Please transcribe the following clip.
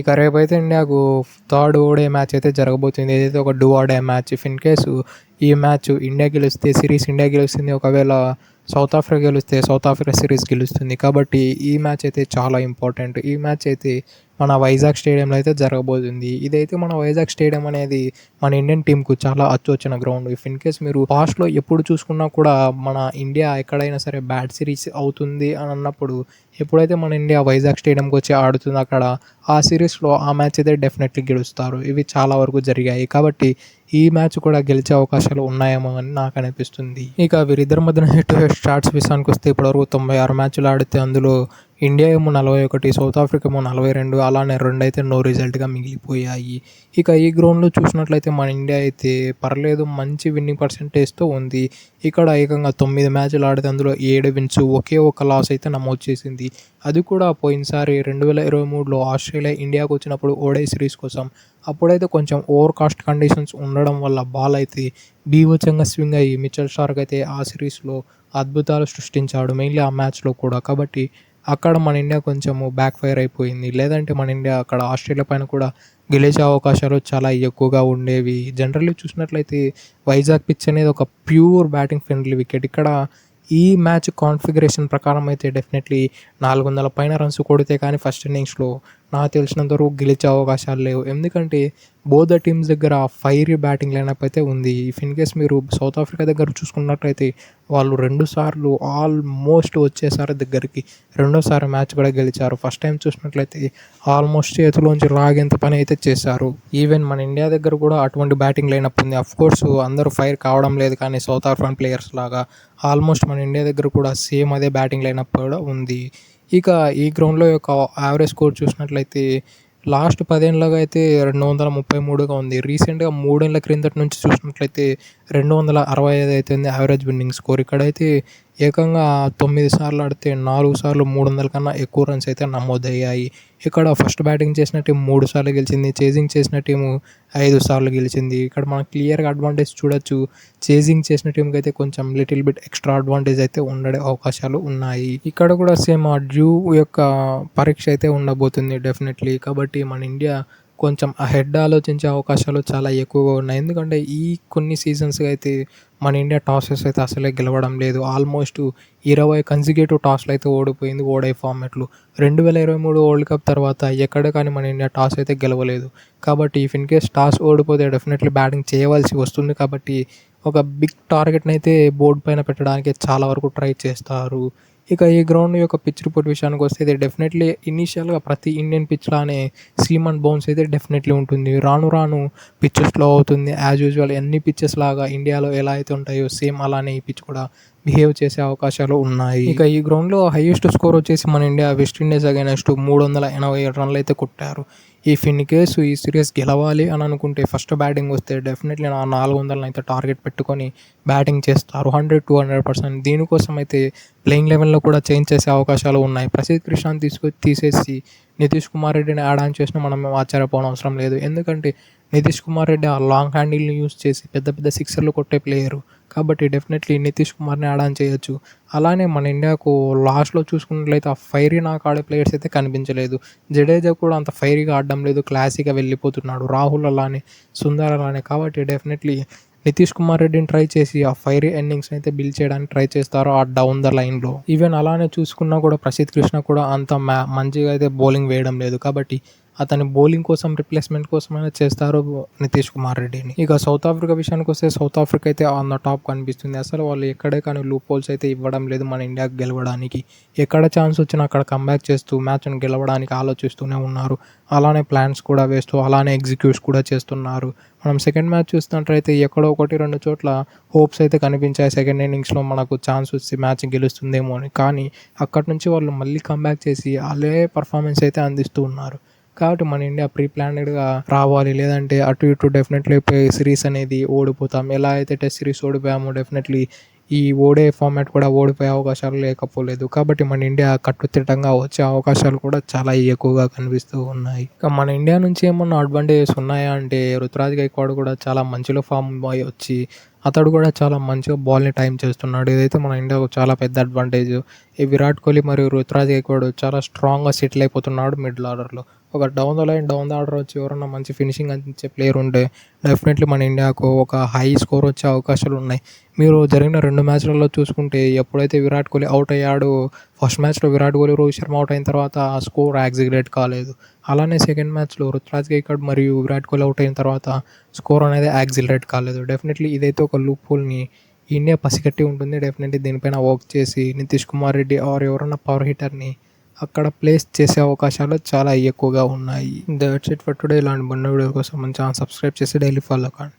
ఇక రేపైతే ఇండియాకు థర్డ్ ఓడే మ్యాచ్ అయితే జరగబోతుంది. ఏదైతే ఒక డూ ఆడే మ్యాచ్ ఇఫ్ ఇన్ కేసు ఈ మ్యాచ్ ఇండియా గెలిస్తే సిరీస్ ఇండియా గెలుస్తుంది ఒకవేళ సౌత్ ఆఫ్రికా గెలిస్తే సౌత్ ఆఫ్రికా సిరీస్ గెలుస్తుంది. కాబట్టి ఈ మ్యాచ్ అయితే చాలా ఇంపార్టెంట్. ఈ మ్యాచ్ అయితే మన వైజాగ్ స్టేడియంలో అయితే జరగబోతుంది. ఇదైతే మన వైజాగ్ స్టేడియం అనేది మన ఇండియన్ టీంకు చాలా అచ్చొచ్చిన గ్రౌండ్. ఇఫ్ ఇన్ కేస్ మీరు పాస్ట్లో ఎప్పుడు చూసుకున్నా కూడా మన ఇండియా ఎక్కడైనా సరే బ్యాట్ సిరీస్ అవుతుంది అని అన్నప్పుడు ఎప్పుడైతే మన ఇండియా వైజాగ్ స్టేడియంకి వచ్చి ఆడుతుంది అక్కడ ఆ సిరీస్లో ఆ మ్యాచ్ అయితే డెఫినెట్లీ గెలుస్తారు. ఇవి చాలా వరకు జరిగాయి. కాబట్టి ఈ మ్యాచ్ కూడా గెలిచే అవకాశాలు ఉన్నాయేమో అని నాకు అనిపిస్తుంది. ఇక వీరిద్దరి మధ్యన హెడ్ టు హెడ్ స్టార్ట్స్ విషయానికి వస్తే ఇప్పటివరకు తొంభై ఆరు మ్యాచ్లు ఆడితే అందులో ఇండియా ఏమో నలభై ఒకటి సౌత్ ఆఫ్రికా ఏమో నలభై రెండు అలానే రెండు అయితే నో రిజల్ట్గా మిగిలిపోయాయి. ఇక ఈ గ్రౌండ్లో చూసినట్లయితే మన ఇండియా అయితే పర్లేదు మంచి విన్నింగ్ పర్సంటేజ్తో ఉంది. ఇక్కడ ఏకంగా తొమ్మిది మ్యాచ్లు ఆడితే అందులో ఏడు విన్స్ ఒకే ఒక లాస్ అయితే నమోదు చేసింది. అది కూడా పోయినసారి రెండు వేల ఇరవై మూడులో ఆస్ట్రేలియా ఇండియాకు వచ్చినప్పుడు ఓడే సిరీస్ కోసం. అప్పుడైతే కొంచెం ఓవర్ కాస్ట్ కండిషన్స్ ఉండడం వల్ల బాల్ అయితే బీభత్సంగా స్వింగ్ అయ్యి మిచల్ స్టార్క్ అయితే ఆ సిరీస్లో అద్భుతాలు సృష్టించాడు మెయిన్లీ ఆ మ్యాచ్లో కూడా. కాబట్టి అక్కడ మన ఇండియా కొంచెము బ్యాక్ ఫైర్ అయిపోయింది. లేదంటే మన ఇండియా అక్కడ ఆస్ట్రేలియా పైన కూడా గెలిచే అవకాశాలు చాలా ఎక్కువగా ఉండేవి. జనరల్లీ చూసినట్లయితే వైజాగ్ పిచ్ అనేది ఒక ప్యూర్ బ్యాటింగ్ ఫ్రెండ్లీ వికెట్ ఇక్కడ ఈ మ్యాచ్ కాన్ఫిగరేషన్ ప్రకారం అయితే డెఫినెట్లీ నాలుగు వందల పైన రన్స్ కొడితే కానీ ఫస్ట్ ఇన్నింగ్స్లో నాకు తెలిసినంత వరకు గెలిచే అవకాశాలు లేవు. ఎందుకంటే బోత్ ద టీమ్స్ దగ్గర ఫైరీ బ్యాటింగ్ లైనప్ అయితే ఉంది. ఇఫ్ ఇన్ కేస్ మీరు సౌత్ ఆఫ్రికా దగ్గర చూసుకున్నట్లయితే వాళ్ళు రెండు సార్లు ఆల్మోస్ట్ వచ్చేసారి దగ్గరికి. రెండోసారి మ్యాచ్ కూడా గెలిచారు. ఫస్ట్ టైం చూసినట్లయితే ఆల్మోస్ట్ చేతిలోంచి రాగేంత పని అయితే చేశారు. ఈవెన్ మన ఇండియా దగ్గర కూడా అటువంటి బ్యాటింగ్ లైనప్ ఉంది. అఫ్ కోర్స్ అందరూ ఫైర్ కావడం లేదు కానీ సౌత్ ఆఫ్రికన్ ప్లేయర్స్ లాగా ఆల్మోస్ట్ మన ఇండియా దగ్గర కూడా సేమ్ అదే బ్యాటింగ్ లైనప్ కూడా ఉంది. ఇక ఈ గ్రౌండ్లో యొక్క యావరేజ్ స్కోర్ చూసినట్లయితే లాస్ట్ పదేళ్ళగా అయితే రెండు వందల ముప్పై మూడుగా ఉంది. రీసెంట్గా మూడేళ్ళ క్రిందటి నుంచి చూసినట్లయితే రెండు వందల అరవై ఐదు అయితే యావరేజ్ విన్నింగ్ స్కోర్ ఇక్కడైతే ఏకంగా తొమ్మిది సార్లు ఆడితే నాలుగు సార్లు మూడు వందల కన్నా ఎక్కువ రన్స్ అయితే నమోదయ్యాయి. ఇక్కడ ఫస్ట్ బ్యాటింగ్ చేసిన టీం మూడు సార్లు గెలిచింది. చేజింగ్ చేసిన టీము ఐదు సార్లు గెలిచింది. ఇక్కడ మనం క్లియర్గా అడ్వాంటేజ్ చూడొచ్చు. చేజింగ్ చేసిన టీంకి అయితే కొంచెం లిటిల్ బిట్ ఎక్స్ట్రా అడ్వాంటేజ్ అయితే ఉండే అవకాశాలు ఉన్నాయి. ఇక్కడ కూడా సేమ్ ఆ డ్యూ యొక్క పరీక్ష అయితే ఉండబోతుంది డెఫినెట్లీ కాబట్టి మన ఇండియా కొంచెం హెడ్ ఆలోచించే అవకాశాలు చాలా ఎక్కువగా ఉన్నాయి. ఎందుకంటే ఈ కొన్ని సీజన్స్గా అయితే మన ఇండియా టాసెస్ అయితే అసలే గెలవడం లేదు. ఆల్మోస్ట్ ఇరవై కన్సిక్యూటివ్ టాస్లు అయితే ఓడిపోయింది ఓడే ఫార్మాట్లు రెండు వేల ఇరవై మూడు వరల్డ్ కప్ తర్వాత ఎక్కడ కానీ మన ఇండియా టాస్ అయితే గెలవలేదు. కాబట్టి ఇఫ్ ఇన్ కేస్ టాస్ ఓడిపోతే డెఫినెట్లీ బ్యాటింగ్ చేయవలసి వస్తుంది. కాబట్టి ఒక బిగ్ టార్గెట్ని అయితే బోర్డు పైన పెట్టడానికి చాలా వరకు ట్రై చేస్తారు. ఇక ఈ గ్రౌండ్ యొక్క పిచ్ రిపోర్ట్ విషయానికి వస్తే ఇది డెఫినెట్లీ ఇనీషియల్గా ప్రతి ఇండియన్ పిచ్ లానే సీమ్ అండ్ బౌన్స్ అయితే డెఫినెట్లీ ఉంటుంది. రాను రాను పిచ్ స్లో అవుతుంది. యాజ్ యూజువల్ ఎన్ని పిచ్చెస్ లాగా ఇండియాలో ఎలా అయితే ఉంటాయో సేమ్ అలానే ఈ పిచ్ కూడా బిహేవ్ చేసే అవకాశాలు ఉన్నాయి. ఇక ఈ గ్రౌండ్లో హైయెస్ట్ స్కోర్ వచ్చేసి మన ఇండియా వెస్టిండీస్ అగైనెస్ట్ మూడు వందల ఎనభై ఏడు రన్లు అయితే కొట్టారు. ఈ ఫిన్ కేసు ఈ సిరీస్ గెలవాలి అని అనుకుంటే ఫస్ట్ బ్యాటింగ్ వస్తే డెఫినెట్లీ నా నాలుగు వందలను అయితే టార్గెట్ పెట్టుకొని బ్యాటింగ్ చేస్తారు. హండ్రెడ్ టూ హండ్రెడ్ పర్సెంట్ దీనికోసం అయితే ప్లేయింగ్ లెవెల్లో కూడా చేంజ్ చేసే అవకాశాలు ఉన్నాయి. ప్రసిద్ధ్ కృష్ణాన్ని తీసుకొచ్చి తీసేసి నితీష్ కుమార్ రెడ్డిని యాడ్ ఆన్ చేసినా మనం ఆశ్చర్యపోవడం అవసరం లేదు. ఎందుకంటే నితీష్ కుమార్ రెడ్డి ఆ లాంగ్ హ్యాండిల్ని యూస్ చేసి పెద్ద పెద్ద సిక్సర్లు కొట్టే ప్లేయరు కాబట్టి డెఫినెట్లీ నితీష్ కుమార్ని యాడ్ ఆన్ చేయొచ్చు. అలానే మన ఇండియాకు లాస్ట్లో చూసుకున్నట్లయితే ఆ ఫైరీ నాకు ఆడే ప్లేయర్స్ అయితే కనిపించలేదు. జడేజా కూడా అంత ఫైరీగా ఆడడం లేదు. క్లాసీగా వెళ్ళిపోతున్నాడు. రాహుల్ అలానే సుందర్ అలానే. కాబట్టి డెఫినెట్లీ నితీష్ కుమార్ రెడ్డిని ట్రై చేసి ఆ ఫైర్ ఎన్నింగ్స్ అయితే బిల్డ్ చేయడానికి ట్రై చేస్తారు ఆ డౌన్ ద లైన్లో. ఈవెన్ అలానే చూసుకున్నా కూడా ప్రసిద్ధ్ కృష్ణ కూడా అంత మ్యా మంచిగా అయితే బౌలింగ్ వేయడం లేదు. కాబట్టి అతని బౌలింగ్ కోసం రిప్లేస్మెంట్ కోసమైనా చేస్తారు నితీష్ కుమార్ రెడ్డిని. ఇక సౌత్ ఆఫ్రికా విషయానికి వస్తే సౌత్ ఆఫ్రికా అయితే ఆన్ ద టాప్ కనిపిస్తుంది. అసలు వాళ్ళు ఎక్కడే కానీ లూప్ హోల్స్ అయితే ఇవ్వడం లేదు మన ఇండియాకి గెలవడానికి. ఎక్కడ ఛాన్స్ వచ్చినా అక్కడ కంబ్యాక్ చేస్తూ మ్యాచ్ను గెలవడానికి ఆలోచిస్తూనే ఉన్నారు. అలానే ప్లాన్స్ కూడా వేస్తూ అలానే ఎగ్జిక్యూట్స్ కూడా చేస్తున్నారు. మనం సెకండ్ మ్యాచ్ చూస్తున్నట్లయితే ఎక్కడో ఒకటి రెండు చోట్ల హోప్స్ అయితే కనిపించాయి. సెకండ్ ఇన్నింగ్స్లో మనకు ఛాన్స్ వచ్చి మ్యాచ్ గెలుస్తుందేమో అని. కానీ అక్కడి నుంచి వాళ్ళు మళ్ళీ కంబ్యాక్ చేసి అలే పర్ఫార్మెన్స్ అయితే అందిస్తూ ఉన్నారు. కాబట్టి మన ఇండియా ప్రీ ప్లానెడ్గా రావాలి. లేదంటే అటు ఇటు డెఫినెట్లీ సిరీస్ అనేది ఓడిపోతాం. ఎలా అయితే టెస్ట్ సిరీస్ ఓడిపోయామో డెఫినెట్లీ ఈ ఓడే ఫార్మాట్ కూడా ఓడిపోయే అవకాశాలు లేకపోలేదు. కాబట్టి మన ఇండియా కట్టుదిట్టంగా వచ్చే అవకాశాలు కూడా చాలా ఎక్కువగా కనిపిస్తూ ఉన్నాయి. ఇక మన ఇండియా నుంచి ఏమన్నా అడ్వాంటేజెస్ ఉన్నాయా అంటే రుతురాజ్ గైక్వాడ్ కూడా చాలా మంచిలో ఫామ్ వచ్చి అతడు కూడా చాలా మంచిగా బాల్ని టైం చేస్తున్నాడు. ఇదైతే మన ఇండియాకు చాలా పెద్ద అడ్వాంటేజ్ ఈ విరాట్ కోహ్లీ మరియు రుతురాజ్ గైక్వాడ్ చాలా స్ట్రాంగ్గా సెటిల్ అయిపోతున్నాడు మిడిల్ ఆర్డర్లో ఒక down the line down the order వచ్చి ఎవరన్నా మంచి ఫినిషింగ్ అందించే ప్లేయర్ ఉంటే డెఫినెట్లీ మన ఇండియాకు ఒక హై స్కోర్ వచ్చే అవకాశాలు ఉన్నాయి. మీరు జరిగిన రెండు మ్యాచ్లలో చూసుకుంటే ఎప్పుడైతే విరాట్ కోహ్లీ అవుట్ అయ్యాడో ఫస్ట్ మ్యాచ్లో విరాట్ కోహ్లీ రోహిత్ శర్మ అవుట్ అయిన తర్వాత ఆ స్కోర్ యాక్సిగ్రేట్ కాలేదు. అలానే సెకండ్ మ్యాచ్లో రుతురాజ్ గైకాడ్ మరియు విరాట్ కోహ్లీ అవుట్ అయిన తర్వాత స్కోర్ అనేది యాక్సిలరేట్ కాలేదు. డెఫినెట్లీ ఇదైతే ఒక లూప్ హోల్ని ఇండియా పసిగట్టి ఉంటుంది. డెఫినెట్లీ దీనిపైన వర్క్ చేసి నితీష్ కుమార్ రెడ్డి ఆర్ ఎవరన్నా పవర్ హిట్టర్ని అక్కడ ప్లేస్ చేసే అవకాశాలు చాలా ఎక్కువగా ఉన్నాయి. దట్స్ ఇట్ ఫర్ టుడే ఇలాంటి బండి వీడియో కోసం మన ఛానల్ సబ్స్క్రైబ్ చేసి డైలీ ఫాలో కానీ